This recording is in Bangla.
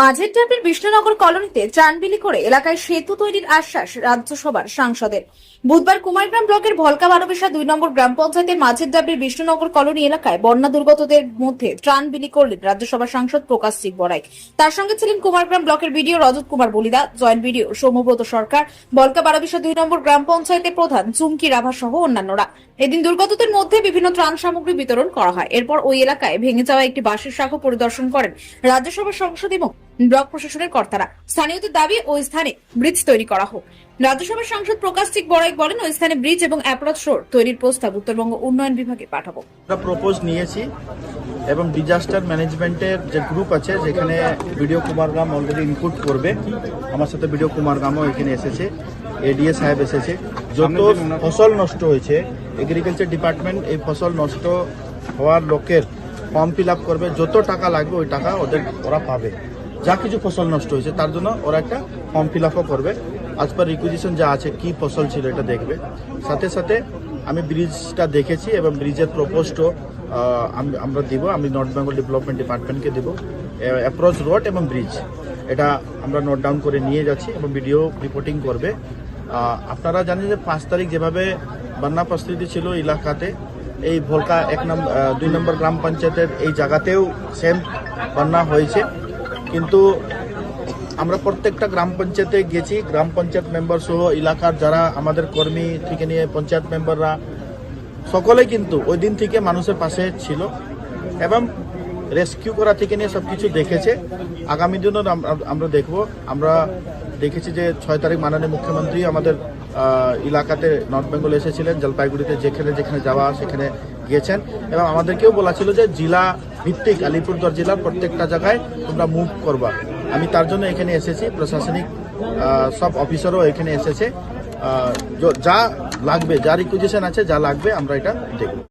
মাঝের ডাবের বিষ্ণুনগর কলোনিতে ত্রাণ বিলি করে এলাকায় সেতু তৈরির আশ্বাস রাজ্যসভার সাংসদের। বুধবার কুমারগ্রাম ব্লকের ভলকা বারোবিশা দুই নম্বর গ্রাম পঞ্চায়েতের মাঝের ডাবের বিষ্ণুনগর কলোনি এলাকায় বন্যা দুর্গতদের মধ্যে ত্রাণ বিলি করলেন রাজ্যসভার সাংসদ প্রকাশ সিং বড়াই তার সঙ্গে ছিলেন কুমারগ্রাম ব্লকের BDO Rajat Kumar Balida, joint BDO Soumyabrata Sarkar বলকা বারোবিশা দুই নম্বর গ্রাম পঞ্চায়েতের প্রধান চুমকি রাভা সহ অন্যান্যরা। এদিন দুর্গতদের মধ্যে বিভিন্ন ত্রাণ সামগ্রী বিতরণ করা হয়। এরপর ওই এলাকায় ভেঙে যাওয়া একটি বাসের শাখা পরিদর্শন করেন রাজ্যসভার সংসদ এবং ব্লক প্রশাসনের কর্তারা। স্থানীয়দের দাবি ওই স্থানে ব্রিজ তৈরি করা হোক। রাজ্যসভার সাংসদ প্রকাশ সিং বড়াই বলেন ওই স্থানে ব্রিজ এবং অ্যাপ্রোচ রোড তৈরির প্রস্তাব উত্তরবঙ্গ উন্নয়ন বিভাগে পাঠাবো। আমরা প্রপোজ নিয়েছি এবং ডিজাস্টার ম্যানেজমেন্টের যে গ্রুপ আছে যেখানে ভিডিও কুমারগ্রাম অলরেডি ইনপুট করবে আমার সাথে ভিডিও কুমারগ্রামও এখানে এসেছে এডিএ সাহেব এসেছে। যত ফসল নষ্ট হয়েছে এগ্রিকালচার ডিপার্টমেন্ট এই ফসল নষ্ট হওয়ার লোকের ফর্ম ফিল আপ করবে যত টাকা লাগবে ওই টাকা ওদের ওরা পাবে। যা কিছু ফসল নষ্ট হয়েছে, তার জন্য ওরা একটা ফর্ম ফিল আপও করবে। আজ পার রিকুইজিশন যা আছে, কি ফসল ছিল এটা দেখবে। সাথে সাথে আমি ব্রিজটা দেখেছি এবং ব্রিজের প্রপোজও আমরা দিব। আমি নর্থ বেঙ্গল ডেভেলপমেন্ট ডিপার্টমেন্টকে দেব। অ্যাপ্রোচ রোড এবং ব্রিজ এটা আমরা নোট ডাউন করে নিয়ে যাচ্ছি এবং ভিডিও রিপোর্টিং করবে। আপনারা জানেন যে পাঁচ তারিখ যেভাবে বন্যা পরিস্থিতি ছিল এলাকাতে, এই ভোলকা এক নম্বর দুই নম্বর গ্রাম পঞ্চায়েতের এই জায়গাতেও সেম বন্যা হয়েছে। কিন্তু আমরা প্রত্যেকটা গ্রাম পঞ্চায়েতে গেছি, গ্রাম পঞ্চায়েত মেম্বার সহ এলাকার যারা আমাদের কর্মী থেকে নিয়ে পঞ্চায়েত মেম্বাররা সকলেই কিন্তু ওই দিন থেকে মানুষের পাশে ছিল এবং রেস্কিউ করা থেকে নিয়ে সব কিছু দেখেছে। আগামী দিনও আম- আমরা দেখব। আমরা দেখেছি যে ছয় তারিখ মাননীয় মুখ্যমন্ত্রী আমাদের এলাকাতে নর্থ বেঙ্গল এসেছিলেন, জলপাইগুড়িতে যেখানে যেখানে যাওয়া সেখানে গিয়েছেন এবং আমাদেরকেও বলা ছিল যে জেলা ভিত্তিক আলিপুরদুয়ার জেলার প্রত্যেকটা জায়গায় তোমরা মুভ করবা। আমি তার জন্য এখানে এসেছি, প্রশাসনিক সব অফিসারও এখানে এসেছে। যা লাগবে, যা রিকুইজিশন আছে, যা লাগবে, আমরা এটা দেখব।